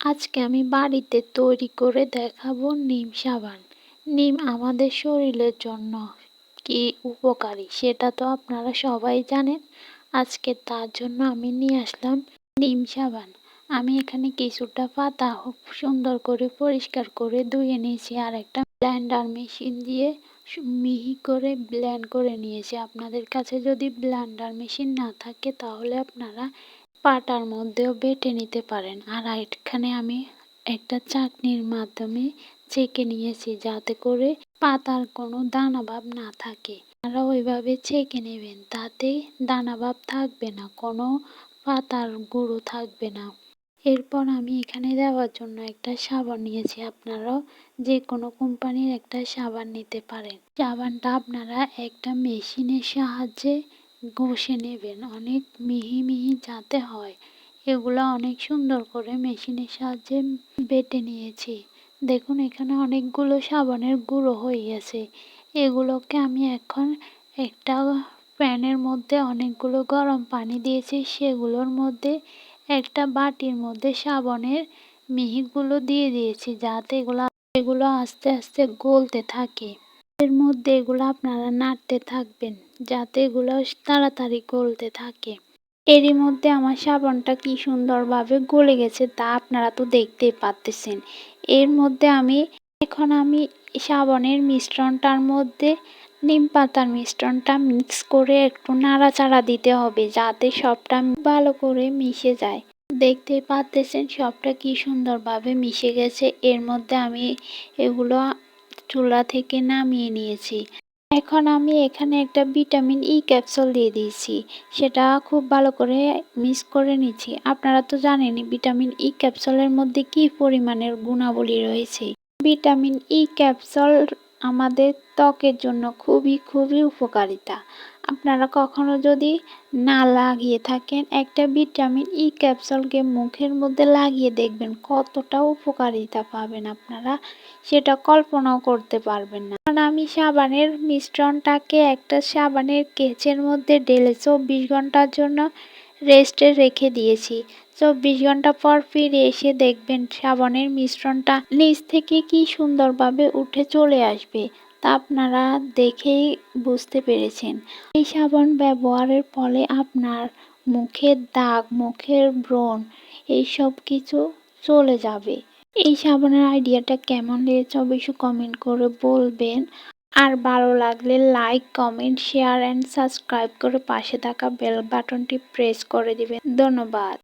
আজকে আমি বাড়িতে তৈরি করে দেখাবো নিম সাবান। নিম আমাদের শরীরের জন্য কি উপকারী সেটা তো আপনারা সবাই জানেন। আজকে তার জন্য আমি নিয়ে আসলাম নিম সাবান। আমি এখানে কিছুটা পাতা সুন্দর করে পরিষ্কার করে ধুয়ে নিয়েছি আর একটা ব্ল্যান্ডার মেশিন দিয়ে মিহি করে ব্ল্যান্ড করে নিয়েছি। আপনাদের কাছে যদি ব্ল্যান্ডার মেশিন না থাকে তাহলে আপনারা পাটার মধ্যেও বেটে নিতে পারেন। আর এখানে আমি একটা চাটনির মাধ্যমে ছেঁকে নিয়েছি যাতে করে পাতার কোনো দানা ভাব না থাকে। আপনারা ওইভাবে ছেঁকে নেবেন, তাতে দানা ভাব থাকবে না, কোনো পাতার গুঁড়ো থাকবে না। এরপর আমি এখানে দেওয়ার জন্য একটা সাবান নিয়েছি। আপনারাও যে কোনো কোম্পানির একটা সাবান নিতে পারেন। সাবানটা আপনারা একটা মেশিনের সাহায্যে ঘষে নেবেন। অনেক মিহি মিহি যাতে হয়। এগুলো অনেক সুন্দর করে মেশিনের সাহায্যে বেটে নিয়েছি। দেখুন, এখানে অনেকগুলো সাবানের গুঁড়ো হয়ে গেছে। এগুলোকে আমি এখন একটা প্যানের মধ্যে অনেকগুলো গরম পানি দিয়েছি। সেগুলোর মধ্যে একটা বাটির মধ্যে সাবানের মিহিগুলো দিয়ে দিয়েছি যাতে এগুলো এগুলো আস্তে আস্তে গলতে থাকে। এর মধ্যে এগুলো আপনারা নাড়তে থাকবেন। যাতে এগুলো তাড়াতাড়ি গলতে থাকে। এরই মধ্যে আমার সাবানটা কি সুন্দরভাবে গলে গেছে তা আপনারা তো দেখতেই পাচ্তেছেন এর মধ্যে আমি, এখন আমি সাবানের মিশ্রণটার মধ্যে নিম পাতার মিশ্রণটা মিক্স করে একটু নাড়াচাড়া দিতে হবে যাতে সবটা ভালো করে মিশে যায়। দেখতে পাচ্তেছেন সবটা কি সুন্দরভাবে মিশে গেছে। এর মধ্যে আমি এগুলো চুলা থেকে নামিয়ে নিয়েছি। এখন আমি এখানে একটা ভিটামিন ই ক্যাপসুল দিয়ে দিয়েছি। সেটা খুব ভালো করে মিক্স করে নিচ্ছি। আপনারা তো জানেনই ভিটামিন ই ক্যাপসুলের মধ্যে কি পরিমাণের গুণাবলী রয়েছে? ভিটামিন ই ক্যাপসুল আমাদের ত্বকের জন্য খুবই খুবই উপকারিতা। আপনারা কখনো যদি না লাগিয়ে থাকেন, একটা ভিটামিন ই ক্যাপসুলকে মুখের মধ্যে লাগিয়ে দেখবেন কতটা উপকারিতা পাবেন আপনারা। সেটা কল্পনাও করতে পারবেন না। কারণ আমি সাবানের মিশ্রণটাকে একটা সাবানের কেচের মধ্যে ঢেলে চব্বিশ ঘণ্টার জন্য রেস্টে রেখে দিয়েছি। চব্বিশ ঘণ্টা পর ফিরে এসে দেখবেন সাবানের মিশ্রণটা নিচ থেকে কি সুন্দরভাবে উঠে চলে আসবে তা আপনারা দেখেই বুঝতে পেরেছেন। এই সাবান ব্যবহারের ফলে আপনার মুখের দাগ, মুখের ব্রণ, এইসব কিছু চলে যাবে। এই সাবানের আইডিয়াটা কেমন লেগেছে অবশ্যই কমেন্ট করে বলবেন। আর ভালো লাগলে like comment share and subscribe করে পাশে থাকা বেল বাটনটি প্রেস করে দিবেন। ধন্যবাদ।